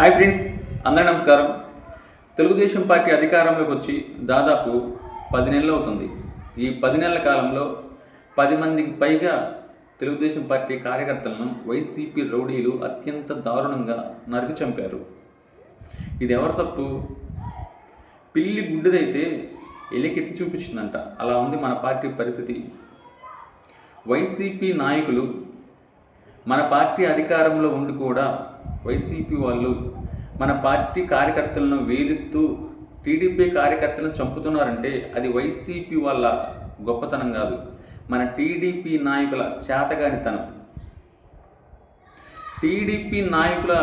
Hi friends అందరి నమస్కారం. Telugu Desam party అధికారంలోకి వచ్చి దాదాపు పది నెలలు అవుతుంది. ఈ పది నెలల కాలంలో పది మందికి పైగా తెలుగుదేశం పార్టీ కార్యకర్తలను వైసీపీ రౌడీలు అత్యంత దారుణంగా నరికి చంపారు. ఇది ఎవరి తప్పు? పిల్లి గుడ్డదైతే ఎలికెత్తి చూపించిందంట. అలా ఉంది మన పార్టీ పరిస్థితి. వైసీపీ నాయకులు మన పార్టీ అధికారంలో ఉండి కూడా వైసీపీ వాళ్ళు మన పార్టీ కార్యకర్తలను వేధిస్తూ టీడీపీ కార్యకర్తలను చంపుతున్నారంటే అది వైసీపీ వాళ్ళ గొప్పతనం కాదు. మన టీడీపీ నాయకుల చేతగానితనం. టీడీపీ నాయకుల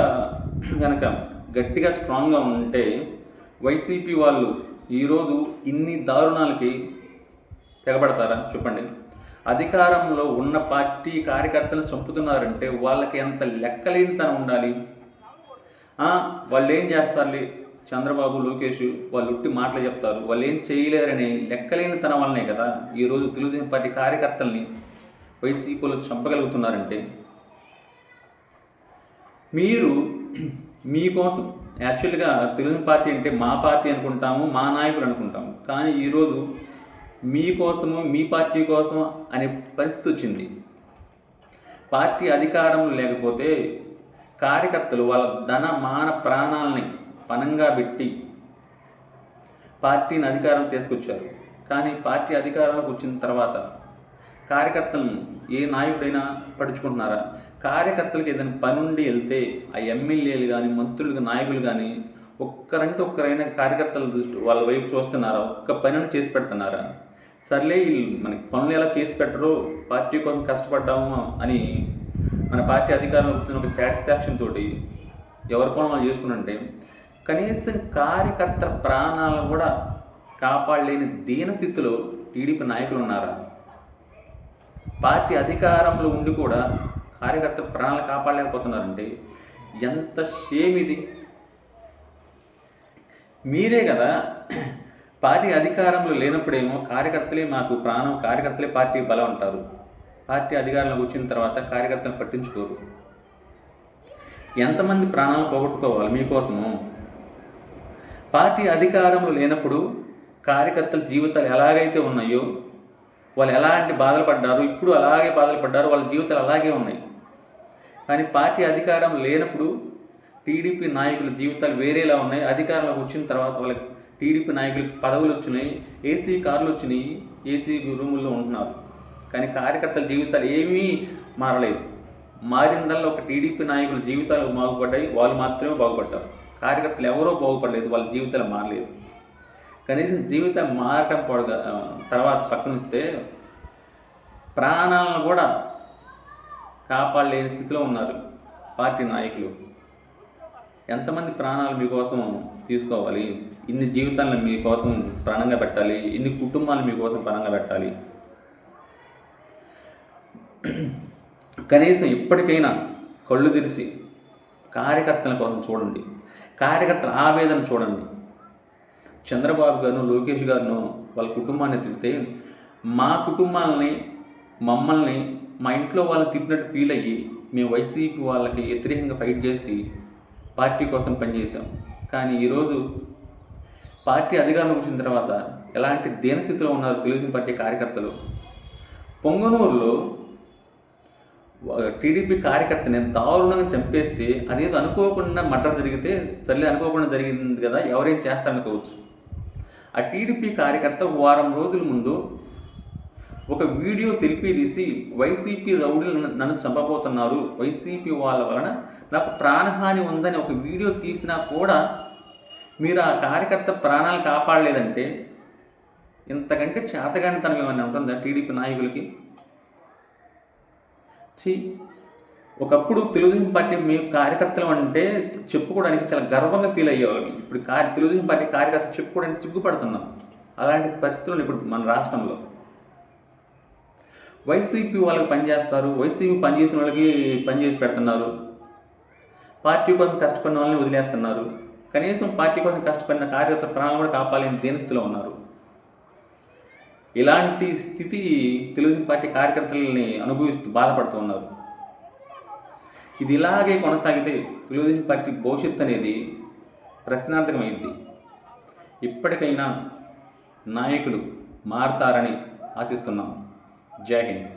కనుక గట్టిగా స్ట్రాంగ్గా ఉంటే వైసీపీ వాళ్ళు ఈరోజు ఇన్ని దారుణాలకి తెగబడతారా చెప్పండి. అధికారంలో ఉన్న పార్టీ కార్యకర్తలను చంపుతున్నారంటే వాళ్ళకి ఎంత లెక్కలేనితనం ఉండాలి? వాళ్ళు ఏం చేస్తారులే? చంద్రబాబు లోకేష్ వాళ్ళు ఉట్టి మాటలు చెప్తారు. వాళ్ళు ఏం చేయలేరని లెక్కలేనితనం వల్లనే కదా ఈరోజు తెలుగుదేశం పార్టీ కార్యకర్తల్ని వైసీపీలో చంపగలుగుతున్నారంటే. మీరు మీకోసం యాక్చువల్గా తెలుగు పార్టీ అంటే మా పార్టీ అనుకుంటాము మా నాయకులు అనుకుంటాము. కానీ ఈరోజు మీకోసము మీ పార్టీ కోసం అనే పరిస్థితి వచ్చింది. పార్టీ అధికారంలో లేకపోతే కార్యకర్తలు వాళ్ళ ధన మాన ప్రాణాలని పనంగా పెట్టి పార్టీని అధికారం తీసుకొచ్చారు. కానీ పార్టీ అధికారంలోకి వచ్చిన తర్వాత కార్యకర్తలను ఏ నాయకుడైనా పడుచుకుంటున్నారా కార్యకర్తలకు ఏదైనా పని ఉండి వెళ్తే ఆ ఎమ్మెల్యేలు కానీ మంత్రులు నాయకులు కానీ ఒక్కరంటే ఒక్కరైనా కార్యకర్తల దృష్టి వాళ్ళ వైపు చూస్తున్నారా? ఒక్క పనిని చేసి పెడుతున్నారా? సర్లే మనకి పనులు ఎలా చేసి పెట్టరో పార్టీ కోసం కష్టపడ్డాము అని మన పార్టీ అధికారంలో వచ్చిన ఒక సాటిస్ఫాక్షన్ తోటి ఎవరి పనులు వాళ్ళు చేసుకున్నంటే కనీసం కార్యకర్త ప్రాణాలను కూడా కాపాడలేని దీన స్థితిలో టీడీపీ నాయకులు ఉన్నారా? పార్టీ అధికారంలో ఉండి కూడా కార్యకర్త ప్రాణాలు కాపాడలేకపోతున్నారంటే ఎంత షేమ్ ఇది మీరే కదా పార్టీ అధికారంలో లేనప్పుడేమో కార్యకర్తలే మాకు ప్రాణం కార్యకర్తలే పార్టీ బలం అంటారు. పార్టీ అధికారంలోకి వచ్చిన తర్వాత కార్యకర్తలు పట్టించుకోరు. ఎంతమంది ప్రాణాలు పోగొట్టుకోవాలి మీకోసము? పార్టీ అధికారంలో లేనప్పుడు కార్యకర్తల జీవితాలు ఎలాగైతే ఉన్నాయో వాళ్ళు ఎలాంటి బాధలు పడ్డారు ఇప్పుడు అలాగే బాధలు పడ్డారు వాళ్ళ జీవితాలు అలాగే ఉన్నాయి. కానీ పార్టీ అధికారం లేనప్పుడు టీడీపీ నాయకుల జీవితాలు వేరేలా ఉన్నాయి. అధికారంలోకి వచ్చిన తర్వాత వాళ్ళకి టీడీపీ నాయకులకు పదవులు వచ్చినాయి ఏసీ కార్లు వచ్చినాయి ఏసీ రూముల్లో ఉంటున్నారు. కానీ కార్యకర్తల జీవితాలు ఏమీ మారలేదు. మారిందల్లా ఒక టీడీపీ నాయకుల జీవితాలు బాగుపడ్డాయి వాళ్ళు మాత్రమే బాగుపడ్డారు. కార్యకర్తలు ఎవరో బాగుపడలేదు వాళ్ళ జీవితాలు మారలేదు. కనీసం జీవితం మారటం పొడగ తర్వాత పక్కన ప్రాణాలను కూడా కాపాడలేని స్థితిలో ఉన్నారు పార్టీ నాయకులు. ఎంతమంది ప్రాణాలు మీకోసం తీసుకోవాలి? ఇన్ని జీవితాలను మీకోసం ప్రాణంగా పెట్టాలి? ఇన్ని కుటుంబాలు మీకోసం ప్రాణంగా పెట్టాలి? కనీసం ఇప్పటికైనా కళ్ళు తెరిచి కార్యకర్తల కోసం చూడండి. కార్యకర్తల ఆవేదన చూడండి. చంద్రబాబు గారు లోకేష్ గారును వాళ్ళ కుటుంబాన్ని తిడితే మా కుటుంబాలని మమ్మల్ని మా ఇంట్లో వాళ్ళు తిట్టినట్టు ఫీల్ అయ్యి మేము వైసీపీ వాళ్ళకి వ్యతిరేకంగా ఫైట్ చేసి పార్టీ కోసం పనిచేశాం. కానీ ఈరోజు పార్టీ అధికారంలోకి వచ్చిన తర్వాత ఎలాంటి దీనస్థితిలో ఉన్నారు తెలుగుదేశం పార్టీ కార్యకర్తలు? పొంగనూరులో టీడీపీ కార్యకర్తని దారుణంగా చంపేస్తే అదేదో అనుకోకుండా మటర్ జరిగితే సర్లే అనుకోకుండా జరిగింది కదా ఎవరేం చేస్తారనుకోవచ్చు. ఆ టీడీపీ కార్యకర్త వారం రోజుల ముందు ఒక వీడియో సెల్ఫీ తీసి వైసీపీ రౌడీలు నన్ను- చంపబోతున్నారు. వైసీపీ వాళ్ళ వలన నాకు ప్రాణహాని ఉందని ఒక వీడియో తీసినా కూడా మీరు ఆ కార్యకర్త ప్రాణాలు కాపాడలేదంటే ఇంతకంటే చేతగానితనం ఏమైనా ఉంటుందా టీడీపీ నాయకులకి? ఛీ! ఒకప్పుడు తెలుగుదేశం పార్టీ మేము కార్యకర్తలు అంటే చెప్పుకోవడానికి చాలా గర్వంగా ఫీల్ అయ్యేవాళ్ళం ఇప్పుడు కా తెలుగుదేశం పార్టీ కార్యకర్తలు చెప్పుకోవడానికి సిగ్గుపడుతున్నాం. అలాంటి పరిస్థితులు ఇప్పుడు మన రాష్ట్రంలో. వైసీపీ వాళ్ళకి పనిచేస్తారు వైసీపీ పనిచేసిన వాళ్ళకి పనిచేసి పెడుతున్నారు. పార్టీ కోసం కష్టపడిన వాళ్ళని వదిలేస్తున్నారు. కనీసం పార్టీ కోసం కష్టపడిన కార్యకర్త ప్రాణాలు కూడా కాపాలని దేనిస్థితిలో ఉన్నారు. ఇలాంటి స్థితి తెలుగుదేశం పార్టీ కార్యకర్తలని అనుభవిస్తూ బాధపడుతూ ఉన్నారు. ఇది ఇలాగే కొనసాగితే తెలుగుదేశం పార్టీ భవిష్యత్తు అనేది ప్రశ్నార్థకమైంది. ఇప్పటికైనా నాయకులు మారతారని ఆశిస్తున్నాం. जय हिंद।